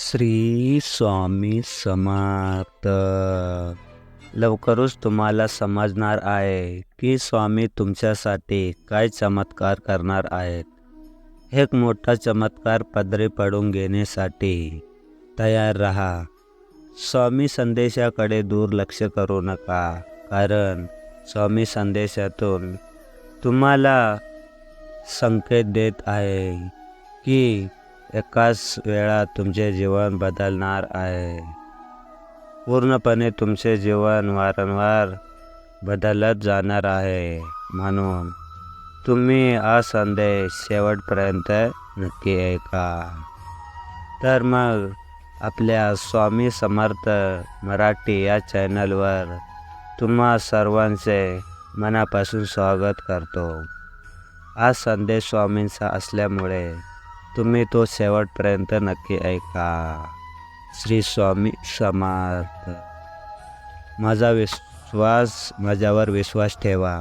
श्री स्वामी समात. लवकरच तुम्हाला समजणार आहे की स्वामी तुमच्यासाठी काय चमत्कार करणार आहेत. एक मोठा चमत्कार पदरी पडून घेण्यासाठी तयार रहा. स्वामी संदेशाकडे दुर्लक्ष करू नका कारण स्वामी संदेशातून तुम्हाला संकेत देत आहे की एकाच वेळा तुमचे जीवन बदलणार आहे. पूर्णपणे तुमचे जीवन वारंवार बदलत जाणार आहे म्हणून तुम्ही हा संदेश शेवटपर्यंत नक्की ऐका. तर मग आपल्या स्वामी समर्थ मराठी या चॅनलवर तुम्हा सर्वांचे मनापासून स्वागत करतो. हा संदेश स्वामींचा असल्यामुळे तुम्ही तो शेवटपर्यंत नक्की ऐका. श्री स्वामी समर्थ. माझा विश्वास माझ्यावर विश्वास ठेवा.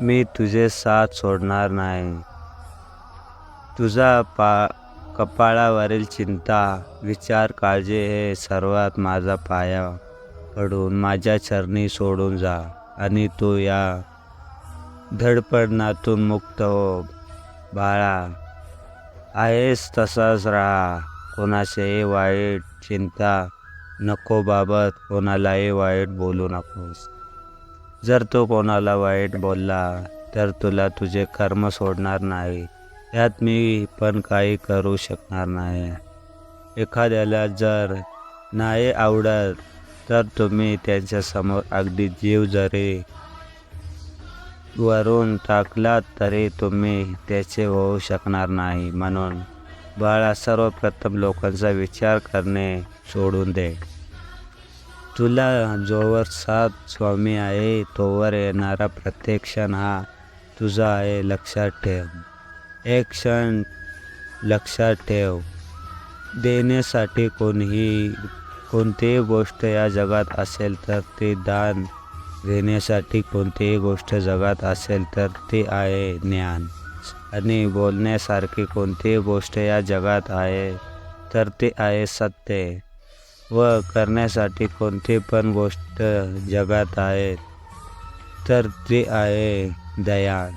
मी तुझे साथ सोडणार नाही. तुझा पा कपाळावरील चिंता विचार काळजी हे सर्वात माझा पाया पडून माझ्या चरणी सोडून जा आणि तू या धडपडणातून मुक्त हो. बाळा आहेस तसाच राहा. कोणाशीही वाईट चिंता नको बाबत कोणालाही वाईट बोलू नकोस. जर तो कोणाला वाईट बोलला तर तुला तुझे कर्म सोडणार नाही. यात मी पण काही करू शकणार नाही. एखाद्याला जर नाही आवडत तर तुम्ही त्यांच्यासमोर अगदी जीव जरी वरून टाकलात तरी तुम्ही त्याचे होऊ शकणार नाही म्हणून बाळा सर्वप्रथम लोकांचा विचार करणे सोडून दे. तुला जोवर सात स्वामी आहे तोवर येणारा प्रत्येक क्षण हा तुझा आहे लक्षात ठेव. एक क्षण लक्षात ठेव. देण्यासाठी कोणीही कोणतीही गोष्ट या जगात असेल तर ते दान घेण्यासाठी कोणतीही गोष्ट जगात असेल तर ती आहे ज्ञान. आणि बोलण्यासारखी कोणतीही गोष्ट या जगात आहे तर ती आहे सत्य. व करण्यासाठी कोणती पण गोष्ट जगात आहे तर ती आहे दया.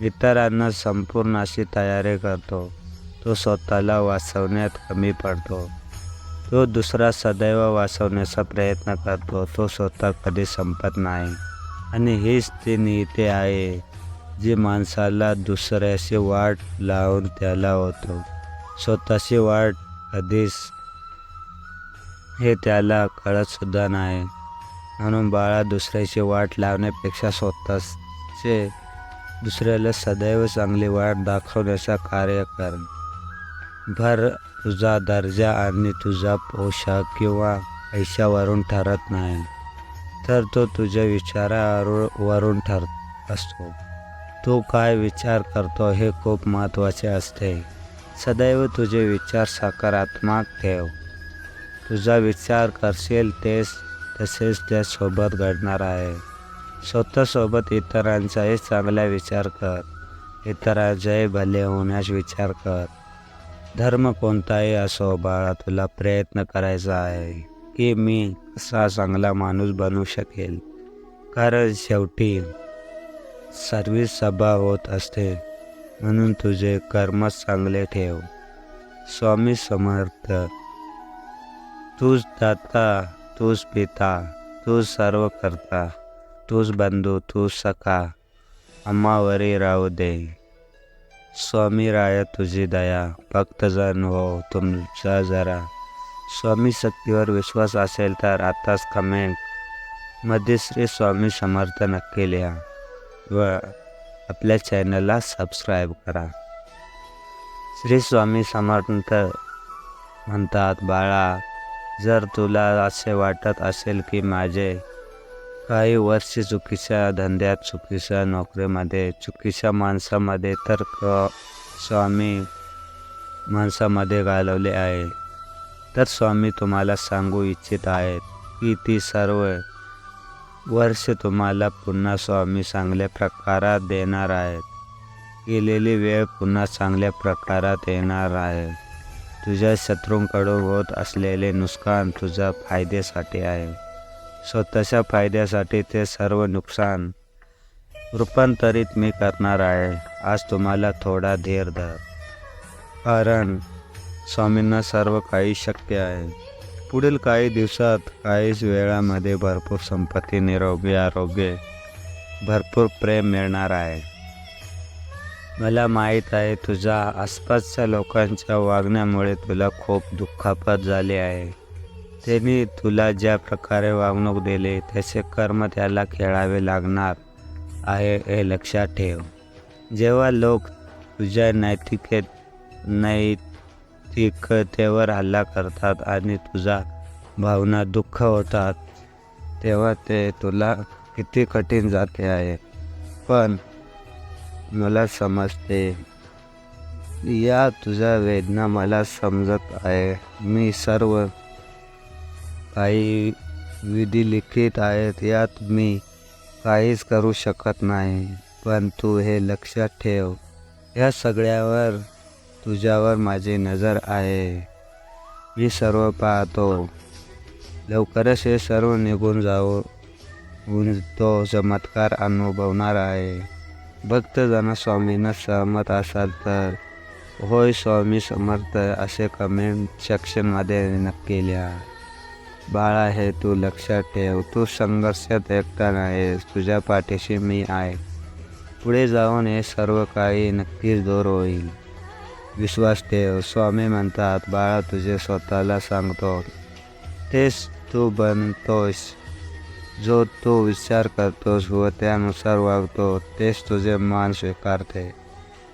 इतरांना संपूर्ण अशी तयारी करतो. तो स्वतःला वाचवण्यात कमी पडतो. तो दुसरा सदैव वाचवण्याचा प्रयत्न करतो तो स्वतः कधी संपत नाही. आणि हीच ती नेते आहे जी माणसाला दुसऱ्याशी वाट लावून त्याला होतो. स्वतःची वाट कधीच हे त्याला कळतसुद्धा नाही. म्हणून बाळा दुसऱ्याची वाट लावण्यापेक्षा स्वतःचे दुसऱ्याला सदैव चांगली वाट दाखवण्याचा कार्य कर. भर तुझा दर्जा आणि तुझा पोशाख किंवा पैशावरून ठरत नाही तर तो तुझ्या विचारावरून ठर असतो. तू काय विचार करतो हे खूप महत्त्वाचे असते. सदैव तुझे विचार सकारात्मक ठेव. तुझा विचार करशील तेच तसेच त्यासोबत घडणार आहे. स्वतःसोबत इतरांचाही चांगला विचार कर. इतरांचाही भले होण्यास विचार कर. धर्म कोणताही असो बाळा तुला प्रयत्न करायचा आहे की मी असा चांगला माणूस बनू शकेल. कारण शेवटी सर्विस सभा होत असते म्हणून तुझे कर्मच चांगले ठेव. स्वामी समर्थ. तूच दाता तूच पिता तूच सर्व करता तूच बंधू तूच सखा. अम्मावरी राहू दे. स्वामी राय तुझी दया भक्तजन हो तुमचा जरा. स्वामी शक्तीवर विश्वास असेल तर आताच कमेंटमध्ये श्री स्वामी समर्थ नक्की लिहा व आपल्या चॅनलला सबस्क्राईब करा. श्री स्वामी समर्थ म्हणतात बाळा जर तुला असे वाटत असेल की माझे काही वर्ष चुकीच्या धंद्यात चुकीच्या नोकरीमध्ये चुकीच्या माणसामध्ये तर क स्वामी माणसामध्ये घालवले आहे. तर स्वामी तुम्हाला सांगू इच्छित आहेत की ती सर्व वर्ष तुम्हाला पुन्हा स्वामी चांगल्या प्रकारात देणार आहेत. गेलेली वेळ पुन्हा चांगल्या प्रकारात येणार आहे. तुझ्या शत्रूंकडून होत असलेले नुकसान तुझ्या फायद्यासाठी आहे. स्वतःच्या फायद्यासाठी ते सर्व नुकसान रूपांतरित मी करणार आहे. आज तुम्हाला थोडा धीर धर. कारण स्वामींना सर्व काही शक्य आहे. पुढील काही दिवसात काहीच वेळामध्ये भरपूर संपत्ती निरोगी आरोग्य भरपूर प्रेम मिळणार आहे. मला माहीत आहे तुझ्या आसपासच्या लोकांच्या वागण्यामुळे तुला खूप दुःखापत झाले आहे. त्यांनी तुला ज्या प्रकारे वागणूक दिली त्याचे कर्म त्याला खेळावे लागणार आहे हे लक्षात ठेव. जेव्हा लोक तुझ्या नैतिकेत नैतिकतेवर हल्ला करतात आणि तुझा भावना दुःख होतात तेव्हा ते तुला किती कठीण जाते आहे. पण मला समजते या तुझ्या वेदना मला समजत आहे. मी सर्व काही विधी लिखित आहेत यात मी काहीच करू शकत नाही पण तू हे लक्षात ठेव. या सगळ्यावर तुझ्यावर माझी नजर आहे. मी सर्व पाहतो. लवकरच हे सर्व निघून जाऊ. तो चमत्कार अनुभवणार आहे. भक्तजन स्वामींना सहमत असाल तर. होय स्वामी समर्थ असे कमेंट सेक्शनमध्ये नक्की लिहा. बाळा हे तू लक्षात ठेव. तू संघर्षात एकटा नाहीस. तुझ्या पाठीशी मी आहे. पुढे जाऊन हे सर्व काही नक्कीच दूर होईल. विश्वास ठेव. स्वामी म्हणतात बाळा तुझे स्वतःला सांगतो. तेच तू बनतोस जो तू विचार करतोस व त्यानुसार वागतो तेच तुझे मान स्वीकारते.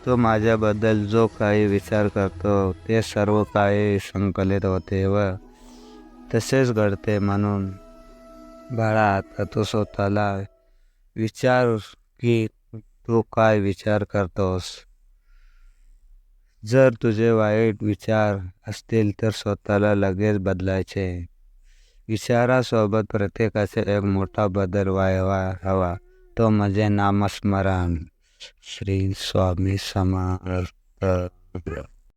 तो माझ्याबद्दल जो काही विचार करतो ते सर्व काही संकलित होते व तसेच घडते म्हणून बाळा आता तू स्वतःला विचार की तू काय विचार करतोस. जर तुझे वाईट विचार असतील तर स्वतःला लगेच बदलायचे. विचारासोबत प्रत्येकाचे एक मोठा बदल व्हायवा हवा. तो म्हणजे नामस्मरण. श्री स्वामी समर्थ.